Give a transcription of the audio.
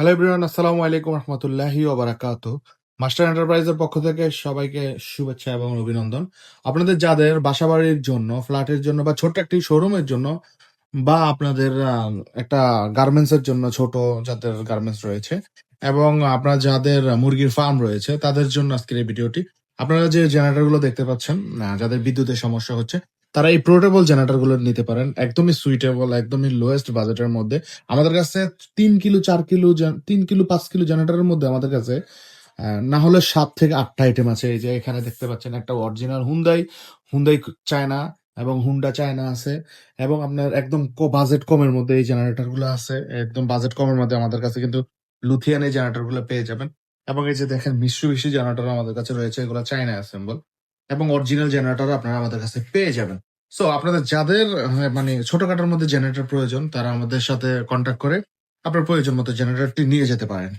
Hello everyone আসসালামু আলাইকুম রহমতুল্লাহি ওবারাকাত মাস্টার এন্টারপ্রাইজের পক্ষ থেকে সবাইকে শুভেচ্ছা এবং অভিনন্দন। আপনাদের যাদের বাসাবাড়ির জন্য, ফ্ল্যাটের জন্য বা ছোট্ট একটি শোরুমের জন্য বা আপনাদের একটা গার্মেন্টস এর জন্য ছোট যাদের গার্মেন্টস রয়েছে এবং আপনার যাদের মুরগির ফার্ম রয়েছে, তাদের জন্য আজকের এই ভিডিওটি আপনারা যে জেনারেটরগুলো দেখতে পাচ্ছেন যাদের বিদ্যুতের সমস্যা হচ্ছে তারা এই পোর্টেবল জেনারেটরগুলো নিতে পারেন। একদমই সুইটেবল একদমই লোয়েস্ট বাজেটের মধ্যে। আমাদের কাছে তিন কিলো, চার কিলো তিন কিলো, পাঁচ কিলো জেনারেটরের মধ্যে আমাদের কাছে না হলে সাত থেকে আটটা আইটেম আছে। এই যে এখানে দেখতে পাচ্ছেন একটা অরিজিনাল হুন্দাই হুন্দাই চায়না এবং হুন্ডা চায়না আছে এবং আপনার একদম বাজেট কমের মধ্যে এই জেনারেটরগুলো আছে। একদম বাজেট কমের মধ্যে আমাদের কাছে কিন্তু লুথিয়ান এই জেনারেটরগুলো পেয়ে যাবেন। এবং এই যে দেখেন মিশ্রবিশি জেনারেটর আমাদের কাছে রয়েছে। এগুলো চায়না অ্যাসেম্বল এবং অরিজিনাল জেনারেটর আপনারা আমাদের কাছে পেয়ে যাবেন। সো আপনাদের যাদের মানে ছোটখাটোর মধ্যে জেনারেটর প্রয়োজন, তারা আমাদের সাথে কন্ট্যাক্ট করে আপনার প্রয়োজন মতো জেনারেটরটি নিয়ে যেতে পারেন।